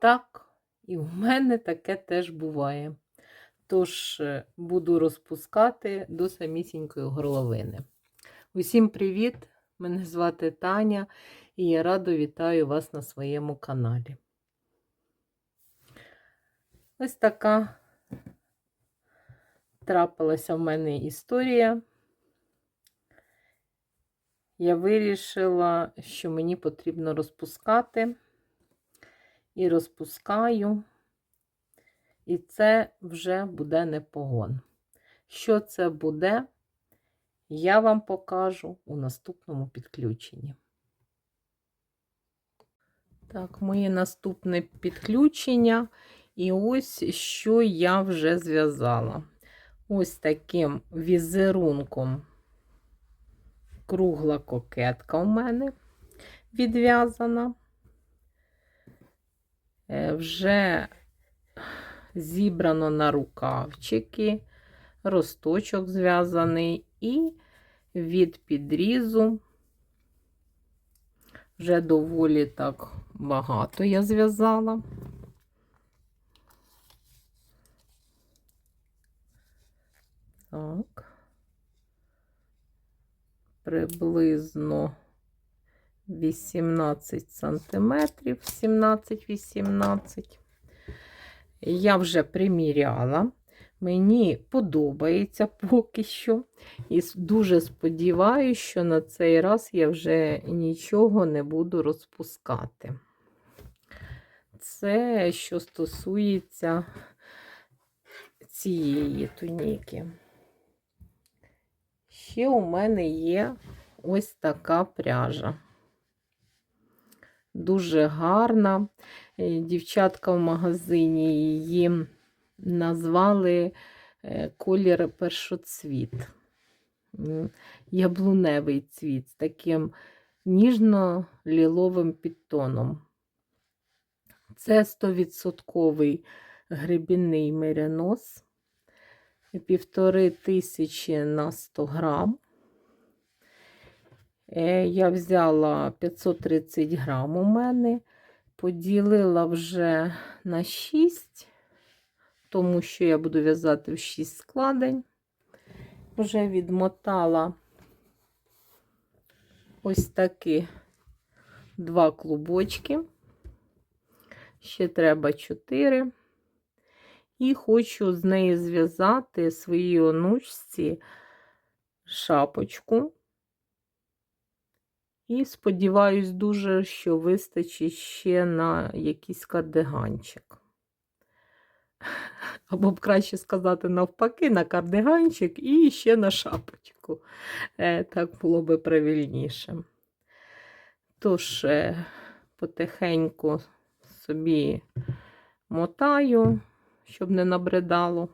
Так, і в мене таке теж буває. Тож е, буду розпускати до самісінької горловини. Усім привіт! Мене звати Таня, і я радо вітаю вас на своєму каналі. Ось така трапилася в мене історія. Я вирішила, що мені потрібно розпускати, і розпускаю, і це вже буде не погон. Що це буде, я вам покажу у наступному підключенні. Так, моє наступне підключення. І ось що я вже зв'язала. Ось таким візерунком кругла кокетка у мене відв'язана. Е, Вже зібрано на рукавчики, росточок зв'язаний, і від підрізу вже доволі так багато я зв'язала. Так, приблизно 18 сантиметрів, 17-18. Я вже приміряла. Мені подобається поки що. І дуже сподіваюся, що на цей раз я вже нічого не буду розпускати. Це що стосується цієї туніки. Ще у мене є ось така пряжа. Дуже гарна. Е, Дівчатка в магазині її назвали е, колір першоцвіт. Яблуневий цвіт з таким ніжно-ліловим підтоном. Це 100% грибінний меринос півтори тисячі на 100 грам. Е, Я взяла 530 грам у мене, поділила вже на 6, тому що я буду в'язати в 6 складень. Вже відмотала ось такі два клубочки. Ще треба 4. І хочу з неї зв'язати своїй онучці шапочку. І сподіваюсь дуже, що вистачить ще на якийсь кардиганчик. Або б краще сказати, навпаки, на кардиганчик і ще на шапочку. Е, Так було би правильніше. Тож, е, потихеньку собі мотаю щоб не набридало.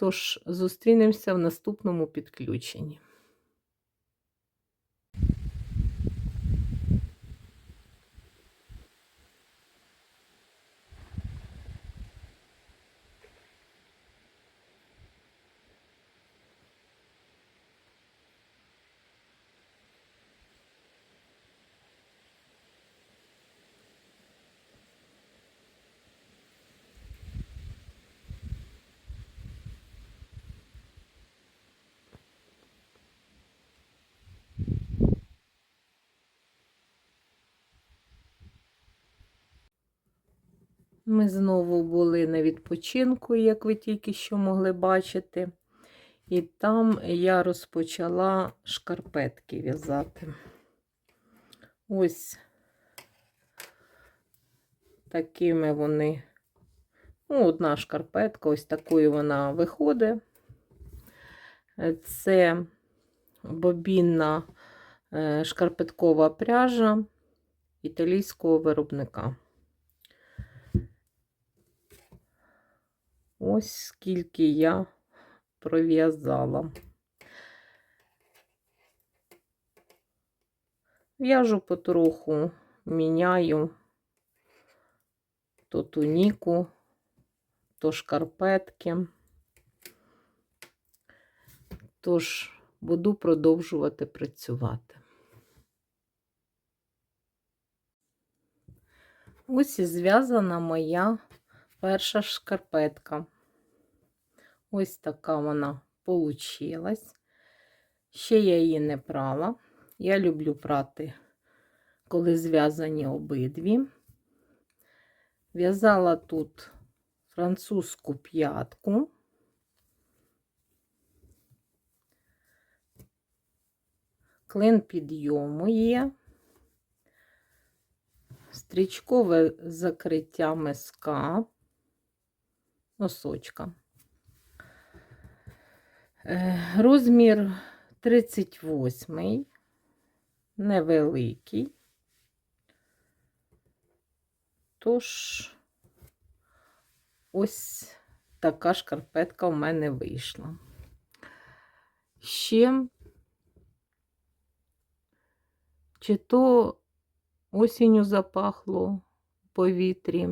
Тож, зустрінемося в наступному підключенні. Ми знову були на відпочинку, як ви тільки що могли бачити. І там я розпочала шкарпетки в'язати. Ось такими вони, ну, одна шкарпетка, ось такою вона виходить. Це бобінна е, шкарпеткова пряжа італійського виробника. Ось скільки я пров'язала. В'яжу потроху, міняю то туніку, то шкарпетки. Тож, буду продовжувати працювати. Ось і зв'язана моя перша шкарпетка. Ось така вона получилась. Ще я її не прала. Я люблю прати, коли зв'язані обидві. В'язала тут французьку п'ятку. Клин підйому є. Стрічкове закриття миска, носочка. Е, Розмір 38, невеликий. Тож, ось така шкарпетка у мене вийшла. Ще, чи то осінню запахло в повітрі,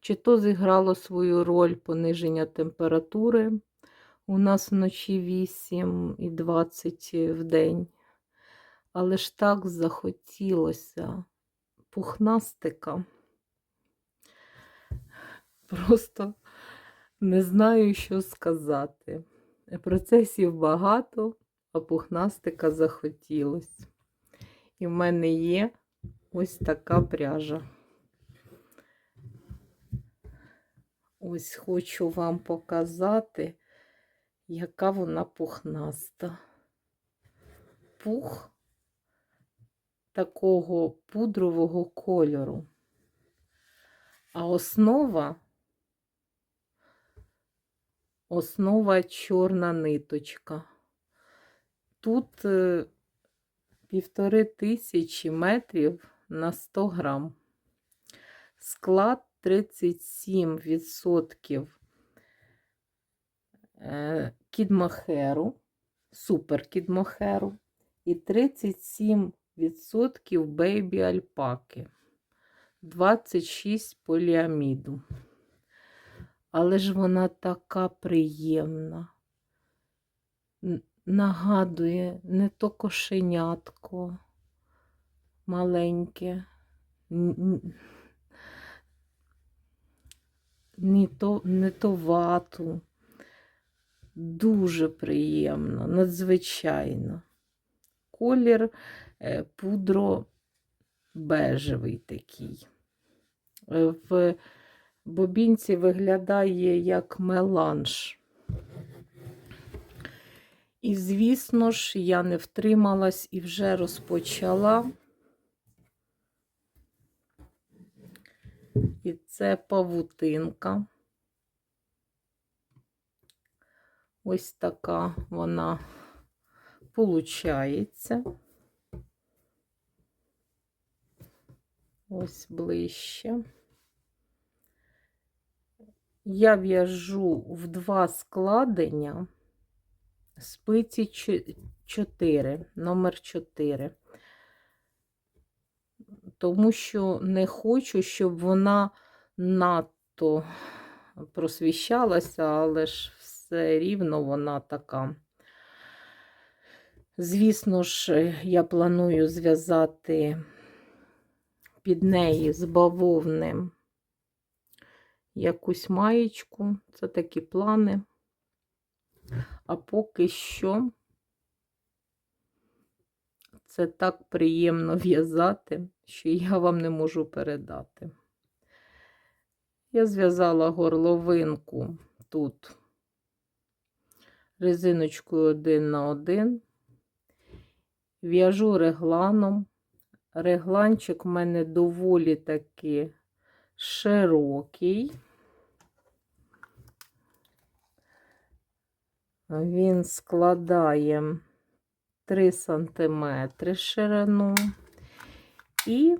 чи то зіграло свою роль пониження температури. У нас вночі 8 і 20 в день. Але ж так захотілося пухнастика. Просто не знаю, що сказати. Процесів багато, а пухнастика захотілось. І в мене є ось така пряжа. Ось хочу вам показати, яка вона пухнаста. Пух такого пудрового кольору. А основа основа чорна ниточка. Тут е, півтори тисячі метрів на 100 грам. Склад 37% е, кідмохеру, супер кідмохеру і 37% бейбі альпаки, 26 поліаміду. Але ж вона така приємна. Нагадує не то кошенятко маленьке, не то вату. Дуже приємно, надзвичайно. Колір е, пудро бежевий такий. Е, В бобінці виглядає як меланж. І, звісно ж, я не втрималась і вже розпочала. І це павутинка. Ось така вона получається. Ось ближче. Я в'яжу в два складення спиці 4, номер 4. Тому що не хочу, щоб вона надто просвіщалася, але ж все рівно вона така. Звісно ж, я планую зв'язати під неї з бавовним якусь маєчку. Це такі плани. А поки що це так приємно в'язати, що я вам не можу передати. Я зв'язала горловинку тут резиночкою один на один, в'яжу регланом. Регланчик в мене доволі таки широкий. Він складає 3 см ширину. І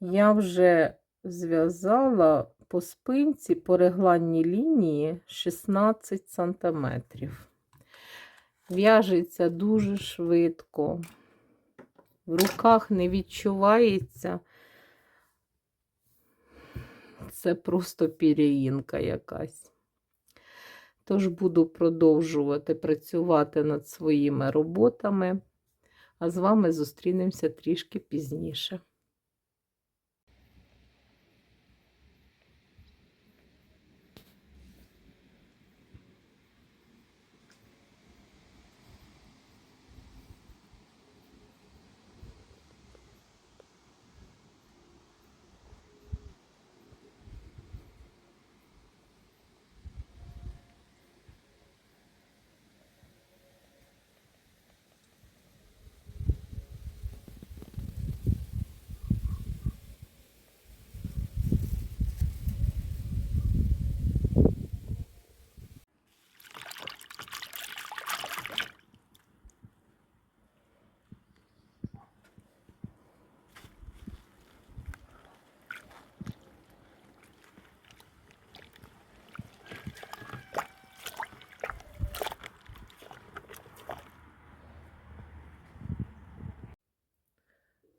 я вже зв'язала по спинці по регланній лінії 16 см. В'яжеться дуже швидко. В руках не відчувається. Це просто пір'їнка якась. Тож буду продовжувати працювати над своїми роботами, А з вами зустрінемося трішки пізніше.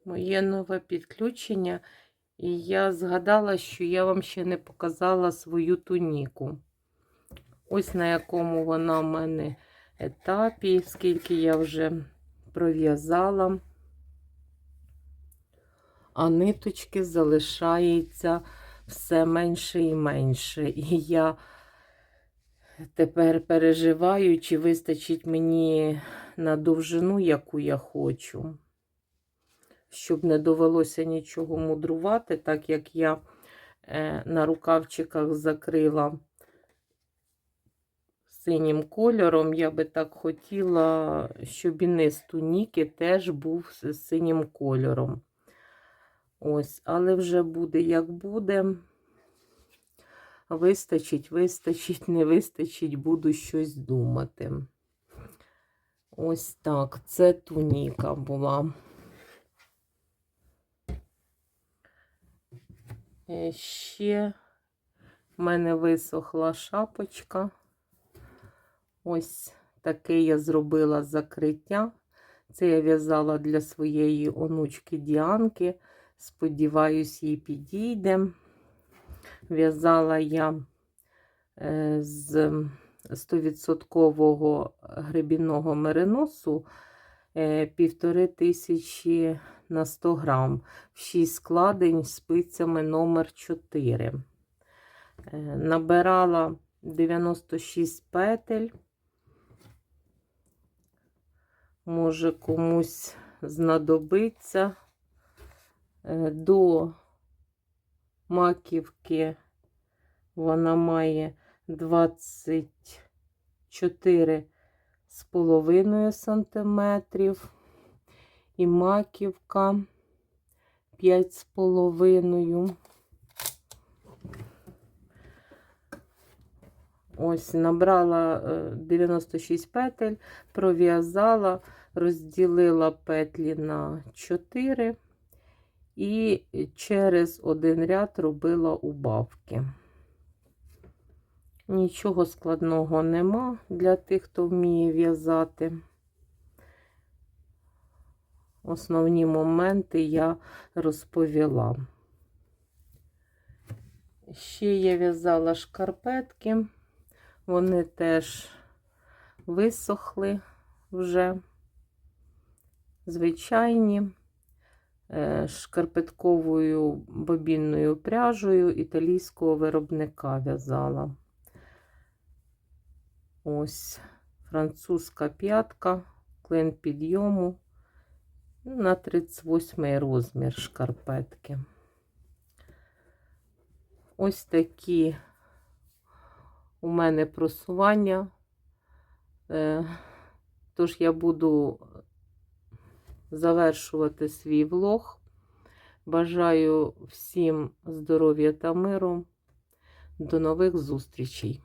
Моє нове підключення, і я згадала, що я вам ще не показала свою туніку. Ось на якому вона в мене етапі, скільки я вже пров'язала. А ниточки залишається все менше і менше. І я тепер переживаю, чи вистачить мені на довжину, яку я хочу. Щоб не довелося нічого мудрувати, так як я е, на рукавчиках закрила синім кольором, я би так хотіла, щоб і низ туніки теж був синім кольором. Ось, але вже буде як буде. Вистачить, вистачить, не вистачить, буду щось думати. Ось так, це туніка була. Ще в мене висохла шапочка. Ось таке я зробила закриття. Це я в'язала для своєї онучки Діанки. Сподіваюсь, їй підійде. В'язала я е, з 100% гребінного мериносу е, півтори тисячі на 100 грам. 6 складень спицями номер 4. Е, Набирала 96 петель. Може комусь знадобиться Е, до маківки вона має 24 з половиною сантиметрів. І маківка 5 з половиною. Ось, набрала е, 96 петель, пров'язала, розділила петлі на 4 і через один ряд робила убавки. Нічого складного нема для тих, хто вміє в'язати. Основні моменти я розповіла. Ще я в'язала шкарпетки, вони теж висохли вже звичайні. Е, шкарпетковою бобінною пряжею італійського виробника в'язала. Ось французька п'ятка, клин підйому на 38 розмір шкарпетки. Ось такі у мене просування. Е, тож я буду завершувати свій влог. Бажаю всім здоров'я та миру. До нових зустрічей!